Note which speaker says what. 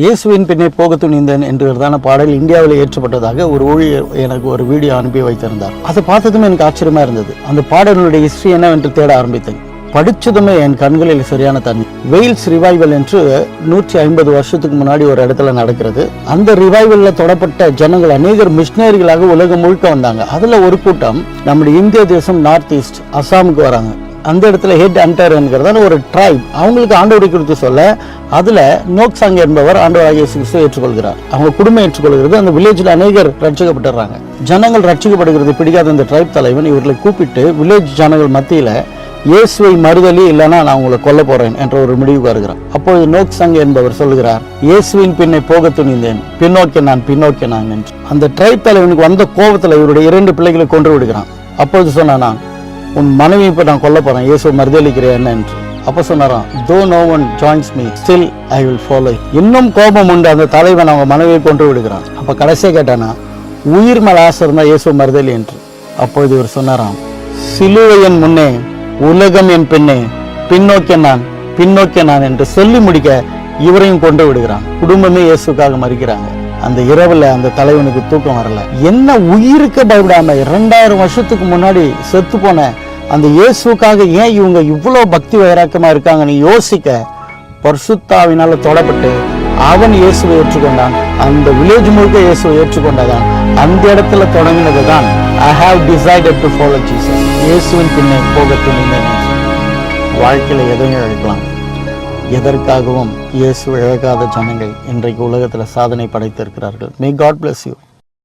Speaker 1: இயேசுவின் பின்னே போக துணிந்தேன் என்றதான பாடல் இந்தியாவில் ஏற்றப்பட்டதாக ஒரு ஊழியர் எனக்கு ஒரு வீடியோ அனுப்பி வைத்திருந்தார். அதை பார்த்ததுமே எனக்கு ஆச்சரியமா இருந்தது. அந்த பாடலுடைய ஹிஸ்டரி என்னவென்று தேட ஆரம்பித்தேன். படிச்சதுமே என் கண்களில் சரியான தண்ணி. வெயில்ஸ் ரிவைவல் என்று நூற்றி ஐம்பது வருஷத்துக்கு முன்னாடி ஒரு இடத்துல நடக்கிறது. அந்த ரிவைவலில் தொடப்பட்ட ஜனங்கள் அநேகர் மிஷினரிகளாக உலகம் முழுக்க வந்தாங்க. அதில் ஒரு கூட்டம் நம்முடைய இந்திய தேசம் நார்த் ஈஸ்ட் அசாமுக்கு வராங்க. அந்த இடத்துல ஹெட் அண்டர் என்கிறதான ஒரு ட்ரைப் அவங்களுக்கு ஆண்டவரை குறித்து சொல்ல அதில் நோக்சாங் என்பவர் ஆண்டவராக இயேசு ஏற்றுக்கொள்கிறார். அவங்க குடும்பம் ஏற்றுக்கொள்கிறது. அந்த வில்லேஜில் அநேகர் ரட்சிக்கப்பட்டுறாங்க. ஜனங்கள் ரட்சிக்கப்படுகிறது பிடிக்காத இந்த ட்ரைப் தலைவன் இவர்களை கூப்பிட்டு வில்லேஜ் ஜனங்கள் மத்தியில் இயேசுவை மறுதலி இல்லைன்னா நான் உங்களை கொல்ல போறேன் என்ற ஒரு முடிவுக்கு வருகிறார் அப்பொழுது நோக்சங் என்பவர் சொல்லுகிறார் இயேசுவின் பின்னை போக துணிந்தேன். பின்னோக்கி நான் பின்னோக்கி நான் என்று. அந்த ட்ரைப் தலைவனுக்கு வந்த கோபத்தில் இவருடைய இரண்டு பிள்ளைகளை கொன்று விடுகிறான். அப்பொழுது சொன்னான் நான் உன் மனைவி இப்போ நான் கொல்ல போகிறேன் இயேசு மறுதளிக்கிறேன் என்று. அப்ப சொன்னாராம் though no one joins me still I will follow இன்னும் கோபம் உண்டு. அந்த தலைவன் அவங்க மனைவியை கொன்று விடுகிறான். அப்போ கடைசியா கேட்டானா உயிர் மேல ஆசை இருந்தால் இயேசு மறுதலி என்று. அப்போது இவர் சொன்னாராம் சிலுவையின் முன்னே உலகம் என் பின்னே பின்னோக்கிய நான் பின்னோக்கிய நான் என்று சொல்லி முடிக்க இவரையும் கொண்டு விடுகிறான். குடும்பமே இயேசுக்காக மறிக்கிறாங்க. அந்த இரவுல அந்த தலைவனுக்கு தூக்கம் வரல. என்ன உயிருக்கு பயப்படாம இரண்டாயிரம் வருஷத்துக்கு முன்னாடி செத்து போன அந்த இயேசுக்காக ஏன் இவங்க இவ்வளவு பக்தி வைராக்கமா இருக்காங்கன்னு யோசிக்க பர்சுத்தாவினால் தொடப்பட்டு அவன் இயேசுவை ஏற்றுக்கொண்டான். அந்த வில்லேஜ் முழுக்க இயேசுவை ஏற்றுக்கொண்டதான். அந்த இடத்துல தொடங்கினது தான் I have decided to follow Jesus இயேசுவின் பின்னே போக துணிந்தேன் வாழ்க்கையில எதையும் இழக்கலாம். எதற்காகவும் இயேசு இழக்காத ஜனங்கள் இன்றைக்கு உலகத்தில் சாதனை படைத்திருக்கிறார்கள். May God bless you